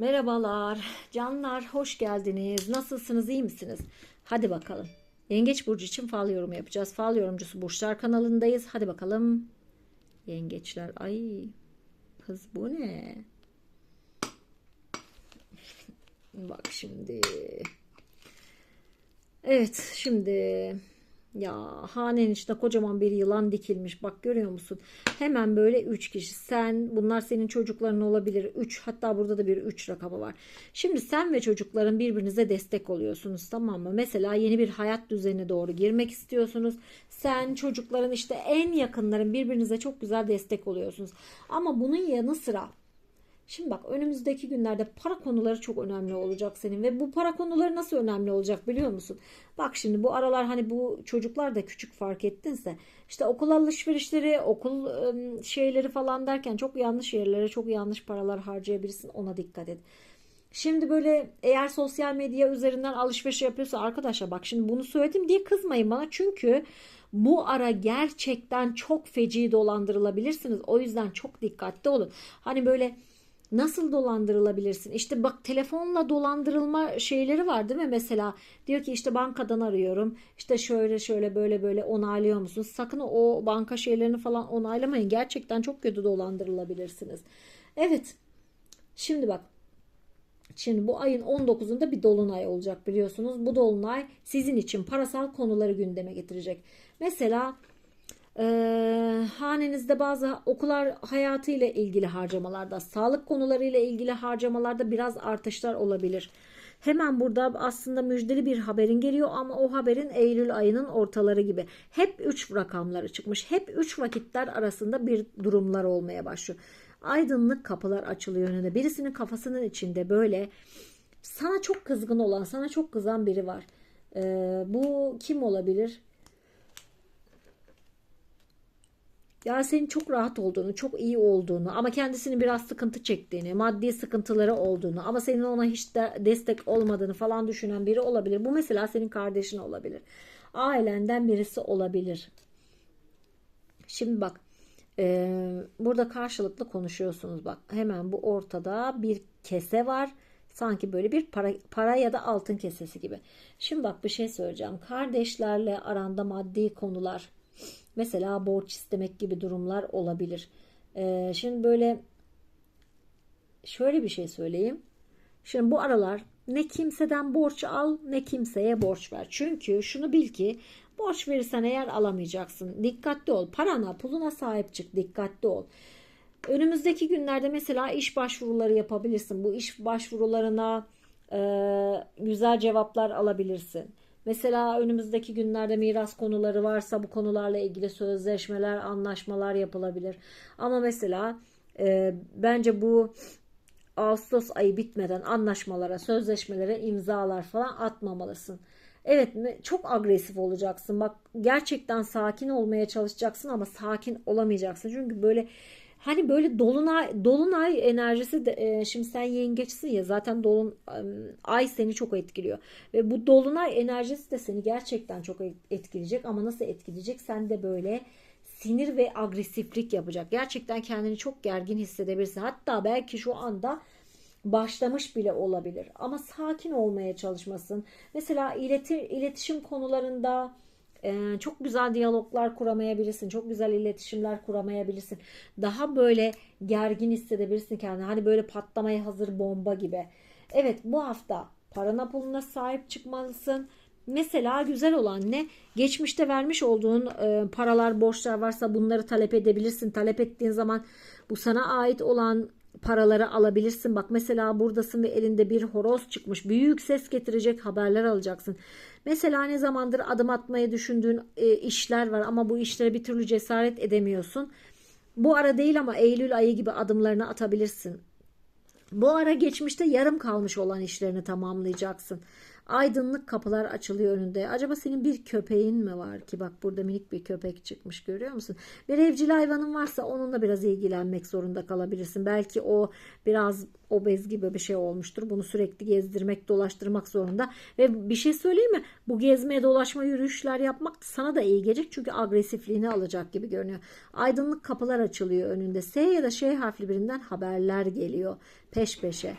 Merhabalar, canlar, hoş geldiniz. Nasılsınız, iyi misiniz? Hadi bakalım. Yengeç Burcu için fal yorum yapacağız. Fal yorumcusu Burçlar kanalındayız. Hadi bakalım. Yengeçler, ay kız bu ne? Bak şimdi. Evet, şimdi ya hanenin içinde kocaman bir yılan dikilmiş. Bak görüyor musun? Hemen böyle 3 kişi. Sen bunlar senin çocukların olabilir. 3 hatta burada da bir 3 rakamı var. Şimdi sen ve çocukların birbirinize destek oluyorsunuz tamam mı? Mesela yeni bir hayat düzenine doğru girmek istiyorsunuz. Sen çocukların işte en yakınların birbirinize çok güzel destek oluyorsunuz. Ama bunun yanı sıra Şimdi bak önümüzdeki günlerde para konuları çok önemli olacak senin ve bu para konuları nasıl önemli olacak biliyor musun? Bak şimdi bu aralar hani bu çocuklar da küçük fark ettinse işte okul alışverişleri, okul şeyleri falan derken çok yanlış yerlere çok yanlış paralar harcayabilirsin ona dikkat et. Şimdi böyle eğer sosyal medya üzerinden alışveriş yapıyorsa arkadaşlar bak şimdi bunu söyledim diye kızmayın bana çünkü bu ara gerçekten çok feci dolandırılabilirsiniz. O yüzden çok dikkatli olun. Hani böyle Nasıl dolandırılabilirsin? İşte bak telefonla dolandırılma şeyleri var değil mi? Mesela diyor ki işte bankadan arıyorum. İşte şöyle şöyle böyle böyle onaylıyor musunuz? Sakın o banka şeylerini falan onaylamayın. Gerçekten çok kötü dolandırılabilirsiniz. Evet. Şimdi bak. Şimdi bu ayın 19'unda bir dolunay olacak biliyorsunuz. Bu dolunay sizin için parasal konuları gündeme getirecek. Mesela ee, hanenizde bazı okullar hayatıyla ilgili harcamalarda, sağlık konularıyla ilgili harcamalarda biraz artışlar olabilir. Hemen burada aslında müjdeli bir haberin geliyor ama o haberin Eylül ayının ortaları gibi. Hep 3 rakamları çıkmış. Hep 3 vakitler arasında bir durumlar olmaya başlıyor. Aydınlık kapılar açılıyor önünde. Birisinin kafasının içinde böyle sana çok kızgın olan, sana çok kızan biri var. Ee, bu kim olabilir? Ya senin çok rahat olduğunu, çok iyi olduğunu ama kendisinin biraz sıkıntı çektiğini, maddi sıkıntıları olduğunu ama senin ona hiç de destek olmadığını falan düşünen biri olabilir. Bu mesela senin kardeşin olabilir. Ailenden birisi olabilir. Şimdi bak e, burada karşılıklı konuşuyorsunuz bak hemen bu ortada bir kese var. Sanki böyle bir para, para ya da altın kesesi gibi. Şimdi bak bir şey söyleyeceğim. Kardeşlerle aranda maddi konular Mesela borç istemek gibi durumlar olabilir. Ee, şimdi böyle şöyle bir şey söyleyeyim. Şimdi bu aralar ne kimseden borç al ne kimseye borç ver. Çünkü şunu bil ki borç verirsen eğer alamayacaksın. Dikkatli ol. Parana puluna sahip çık. Dikkatli ol. Önümüzdeki günlerde mesela iş başvuruları yapabilirsin. Bu iş başvurularına e, güzel cevaplar alabilirsin. Mesela önümüzdeki günlerde miras konuları varsa bu konularla ilgili sözleşmeler, anlaşmalar yapılabilir. Ama mesela e, bence bu Ağustos ayı bitmeden anlaşmalara, sözleşmelere imzalar falan atmamalısın. Evet çok agresif olacaksın. Bak gerçekten sakin olmaya çalışacaksın ama sakin olamayacaksın. Çünkü böyle Hani böyle dolunay dolunay enerjisi de, e, şimdi sen yengeçsin ya zaten dolun ay seni çok etkiliyor ve bu dolunay enerjisi de seni gerçekten çok etkileyecek ama nasıl etkileyecek sen de böyle sinir ve agresiflik yapacak. Gerçekten kendini çok gergin hissedebilirsin. Hatta belki şu anda başlamış bile olabilir. Ama sakin olmaya çalışmasın. Mesela ileti, iletişim konularında ee, çok güzel diyaloglar kuramayabilirsin. Çok güzel iletişimler kuramayabilirsin. Daha böyle gergin hissedebilirsin kendini. Hani böyle patlamaya hazır bomba gibi. Evet bu hafta parana puluna sahip çıkmalısın. Mesela güzel olan ne? Geçmişte vermiş olduğun e, paralar, borçlar varsa bunları talep edebilirsin. Talep ettiğin zaman bu sana ait olan paraları alabilirsin. Bak mesela buradasın ve elinde bir horoz çıkmış. Büyük ses getirecek haberler alacaksın. Mesela ne zamandır adım atmayı düşündüğün e, işler var ama bu işlere bir türlü cesaret edemiyorsun. Bu ara değil ama Eylül ayı gibi adımlarını atabilirsin. Bu ara geçmişte yarım kalmış olan işlerini tamamlayacaksın. Aydınlık kapılar açılıyor önünde. Acaba senin bir köpeğin mi var ki? Bak burada minik bir köpek çıkmış görüyor musun? Bir evcil hayvanın varsa onunla biraz ilgilenmek zorunda kalabilirsin. Belki o biraz obez gibi bir şey olmuştur. Bunu sürekli gezdirmek, dolaştırmak zorunda. Ve bir şey söyleyeyim mi? Bu gezmeye, dolaşma, yürüyüşler yapmak sana da iyi gelecek. Çünkü agresifliğini alacak gibi görünüyor. Aydınlık kapılar açılıyor önünde. S ya da Ş harfli birinden haberler geliyor peş peşe.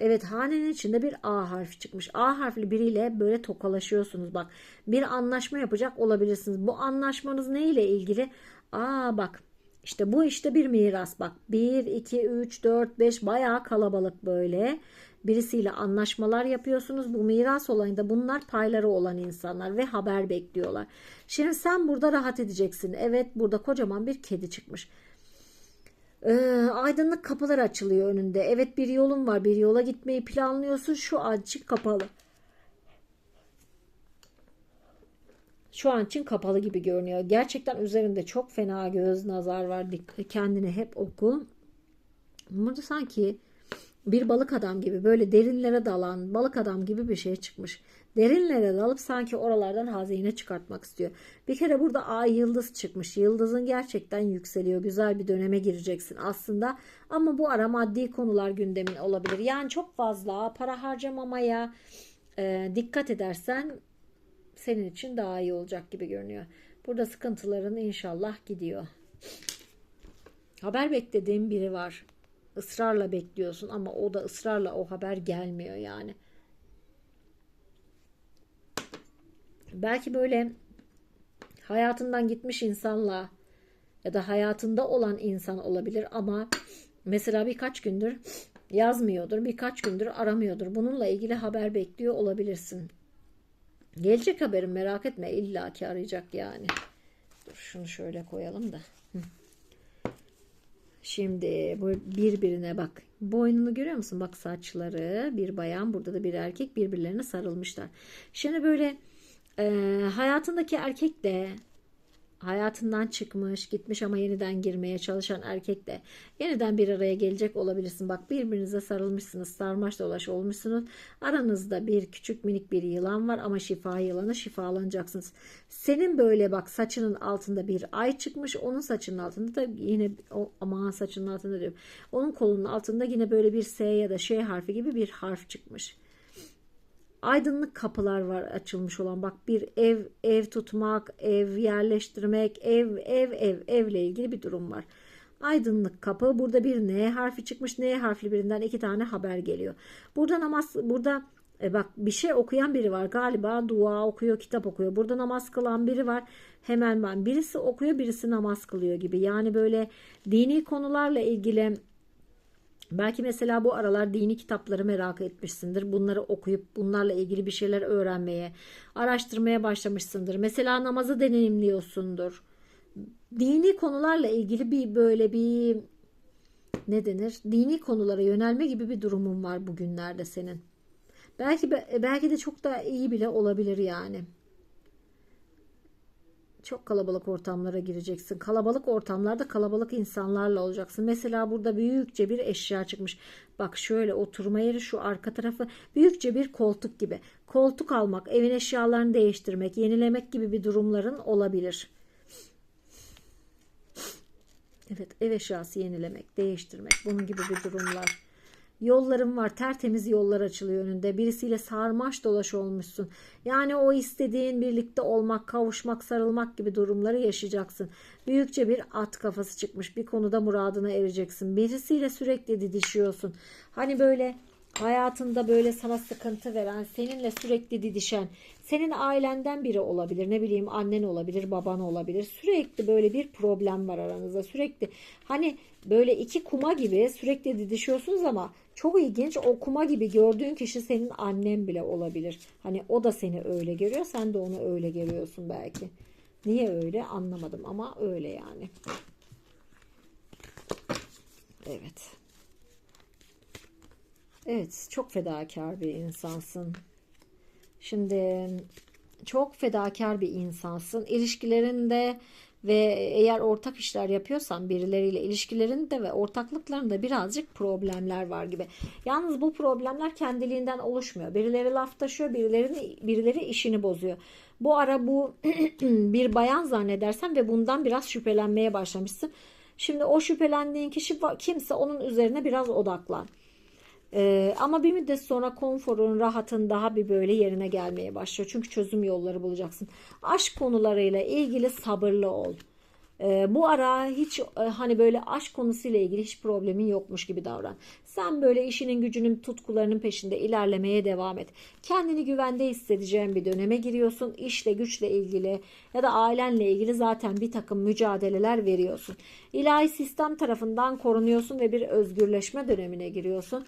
Evet hanenin içinde bir A harfi çıkmış. A harfli biriyle böyle tokalaşıyorsunuz bak. Bir anlaşma yapacak olabilirsiniz. Bu anlaşmanız ne ile ilgili? Aa bak işte bu işte bir miras bak. 1, 2, 3, 4, 5 bayağı kalabalık böyle. Birisiyle anlaşmalar yapıyorsunuz. Bu miras olayında bunlar payları olan insanlar ve haber bekliyorlar. Şimdi sen burada rahat edeceksin. Evet burada kocaman bir kedi çıkmış. Ee, aydınlık kapılar açılıyor önünde. Evet bir yolun var. Bir yola gitmeyi planlıyorsun. Şu an için kapalı. Şu an için kapalı gibi görünüyor. Gerçekten üzerinde çok fena göz nazar var. Kendini hep oku. Burada sanki bir balık adam gibi böyle derinlere dalan balık adam gibi bir şey çıkmış. Derinlere dalıp sanki oralardan hazine çıkartmak istiyor. Bir kere burada ay yıldız çıkmış. Yıldızın gerçekten yükseliyor. Güzel bir döneme gireceksin aslında. Ama bu ara maddi konular gündemin olabilir. Yani çok fazla para harcamamaya e, dikkat edersen senin için daha iyi olacak gibi görünüyor. Burada sıkıntıların inşallah gidiyor. Haber beklediğim biri var. Israrla bekliyorsun ama o da ısrarla o haber gelmiyor yani. Belki böyle hayatından gitmiş insanla ya da hayatında olan insan olabilir ama mesela birkaç gündür yazmıyordur, birkaç gündür aramıyordur. Bununla ilgili haber bekliyor olabilirsin. Gelecek haberim merak etme illaki arayacak yani. Dur şunu şöyle koyalım da. Hı. Şimdi bu birbirine bak. Boynunu görüyor musun? Bak saçları bir bayan burada da bir erkek birbirlerine sarılmışlar. Şimdi böyle e, hayatındaki erkek de hayatından çıkmış, gitmiş ama yeniden girmeye çalışan erkek de yeniden bir araya gelecek olabilirsin. Bak birbirinize sarılmışsınız, sarmaş dolaş olmuşsunuz. Aranızda bir küçük minik bir yılan var ama şifa yılanı şifalanacaksınız. Senin böyle bak saçının altında bir ay çıkmış, onun saçının altında da yine o aman saçının altında diyorum. Onun kolunun altında yine böyle bir S ya da Ş harfi gibi bir harf çıkmış aydınlık kapılar var açılmış olan. Bak bir ev ev tutmak ev yerleştirmek ev ev ev evle ilgili bir durum var. Aydınlık kapı. Burada bir N harfi çıkmış. N harfli birinden iki tane haber geliyor. Burada namaz burada e bak bir şey okuyan biri var. Galiba dua okuyor kitap okuyor. Burada namaz kılan biri var. Hemen ben birisi okuyor birisi namaz kılıyor gibi. Yani böyle dini konularla ilgili Belki mesela bu aralar dini kitapları merak etmişsindir. Bunları okuyup bunlarla ilgili bir şeyler öğrenmeye, araştırmaya başlamışsındır. Mesela namazı deneyimliyorsundur. Dini konularla ilgili bir böyle bir ne denir? Dini konulara yönelme gibi bir durumun var bugünlerde senin. Belki belki de çok da iyi bile olabilir yani. Çok kalabalık ortamlara gireceksin. Kalabalık ortamlarda kalabalık insanlarla olacaksın. Mesela burada büyükçe bir eşya çıkmış. Bak şöyle oturma yeri şu arka tarafı büyükçe bir koltuk gibi. Koltuk almak, evin eşyalarını değiştirmek, yenilemek gibi bir durumların olabilir. Evet ev eşyası yenilemek, değiştirmek bunun gibi bir durumlar. Yollarım var. Tertemiz yollar açılıyor önünde. Birisiyle sarmaş dolaş olmuşsun. Yani o istediğin birlikte olmak, kavuşmak, sarılmak gibi durumları yaşayacaksın. Büyükçe bir at kafası çıkmış. Bir konuda muradına ereceksin. Birisiyle sürekli didişiyorsun. Hani böyle hayatında böyle sana sıkıntı veren, seninle sürekli didişen, senin ailenden biri olabilir, ne bileyim annen olabilir, baban olabilir. Sürekli böyle bir problem var aranızda. Sürekli hani böyle iki kuma gibi sürekli didişiyorsunuz ama çok ilginç o kuma gibi gördüğün kişi senin annen bile olabilir. Hani o da seni öyle görüyor, sen de onu öyle görüyorsun belki. Niye öyle anlamadım ama öyle yani. Evet. Evet, çok fedakar bir insansın. Şimdi çok fedakar bir insansın. İlişkilerinde ve eğer ortak işler yapıyorsan birileriyle ilişkilerinde ve ortaklıklarında birazcık problemler var gibi. Yalnız bu problemler kendiliğinden oluşmuyor. Birileri laf taşıyor, birileri, birileri işini bozuyor. Bu ara bu bir bayan zannedersen ve bundan biraz şüphelenmeye başlamışsın. Şimdi o şüphelendiğin kişi kimse onun üzerine biraz odaklan. Ee, ama bir müddet sonra konforun, rahatın daha bir böyle yerine gelmeye başlıyor. Çünkü çözüm yolları bulacaksın. Aşk konularıyla ilgili sabırlı ol. Ee, bu ara hiç e, hani böyle aşk konusuyla ilgili hiç problemin yokmuş gibi davran. Sen böyle işinin gücünün tutkularının peşinde ilerlemeye devam et. Kendini güvende hissedeceğin bir döneme giriyorsun. İşle güçle ilgili ya da ailenle ilgili zaten bir takım mücadeleler veriyorsun. İlahi sistem tarafından korunuyorsun ve bir özgürleşme dönemine giriyorsun.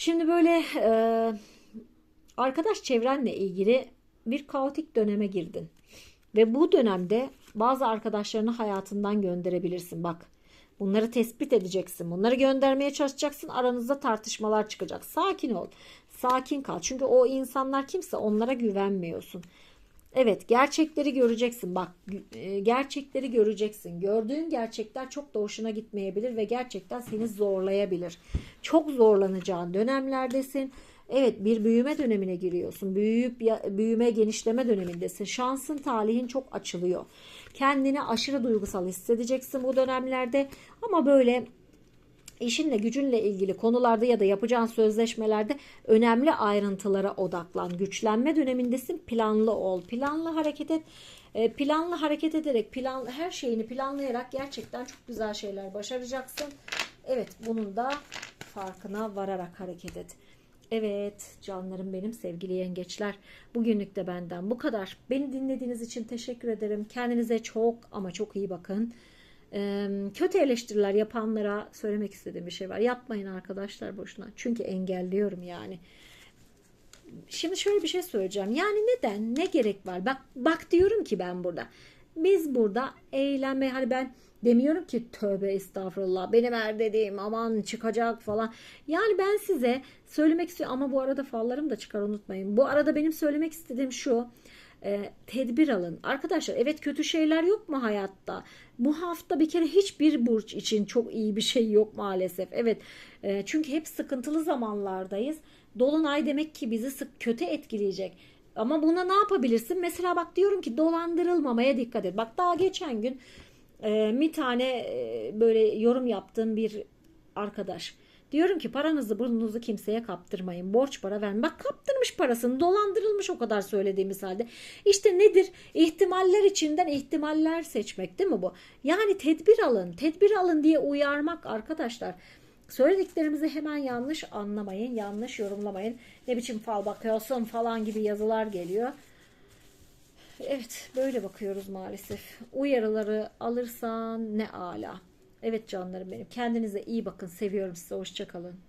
Şimdi böyle e, arkadaş çevrenle ilgili bir kaotik döneme girdin. Ve bu dönemde bazı arkadaşlarını hayatından gönderebilirsin. Bak bunları tespit edeceksin. Bunları göndermeye çalışacaksın. Aranızda tartışmalar çıkacak. Sakin ol. Sakin kal. Çünkü o insanlar kimse onlara güvenmiyorsun. Evet gerçekleri göreceksin. Bak e, gerçekleri göreceksin. Gördüğün gerçekler çok da hoşuna gitmeyebilir ve gerçekten seni zorlayabilir. Çok zorlanacağın dönemlerdesin. Evet bir büyüme dönemine giriyorsun. Büyüyüp büyüme genişleme dönemindesin. Şansın talihin çok açılıyor. Kendini aşırı duygusal hissedeceksin bu dönemlerde. Ama böyle işinle gücünle ilgili konularda ya da yapacağın sözleşmelerde önemli ayrıntılara odaklan. Güçlenme dönemindesin. Planlı ol. Planlı hareket et. E, Planlı hareket ederek, planlı her şeyini planlayarak gerçekten çok güzel şeyler başaracaksın. Evet, bunun da farkına vararak hareket et. Evet canlarım benim sevgili yengeçler. Bugünlük de benden bu kadar. Beni dinlediğiniz için teşekkür ederim. Kendinize çok ama çok iyi bakın. Kötü eleştiriler yapanlara söylemek istediğim bir şey var. Yapmayın arkadaşlar boşuna. Çünkü engelliyorum yani. Şimdi şöyle bir şey söyleyeceğim. Yani neden? Ne gerek var? Bak bak diyorum ki ben burada. Biz burada eğlenme hani ben demiyorum ki tövbe estağfurullah benim er dediğim aman çıkacak falan. Yani ben size söylemek istiyorum ama bu arada fallarım da çıkar unutmayın. Bu arada benim söylemek istediğim şu. E, tedbir alın. Arkadaşlar evet kötü şeyler yok mu hayatta? Bu hafta bir kere hiçbir burç için çok iyi bir şey yok maalesef. Evet e, çünkü hep sıkıntılı zamanlardayız. Dolunay demek ki bizi sık kötü etkileyecek. Ama buna ne yapabilirsin? Mesela bak diyorum ki dolandırılmamaya dikkat et. Bak daha geçen gün e, bir tane e, böyle yorum yaptığım bir arkadaş. Diyorum ki paranızı burnunuzu kimseye kaptırmayın. Borç para verin. Bak kaptırmış parasını. Dolandırılmış o kadar söylediğimiz halde. İşte nedir? İhtimaller içinden ihtimaller seçmek değil mi bu? Yani tedbir alın. Tedbir alın diye uyarmak arkadaşlar. Söylediklerimizi hemen yanlış anlamayın. Yanlış yorumlamayın. Ne biçim fal bakıyorsun falan gibi yazılar geliyor. Evet böyle bakıyoruz maalesef. Uyarıları alırsan ne ala. Evet canlarım benim. Kendinize iyi bakın. Seviyorum sizi. Hoşçakalın.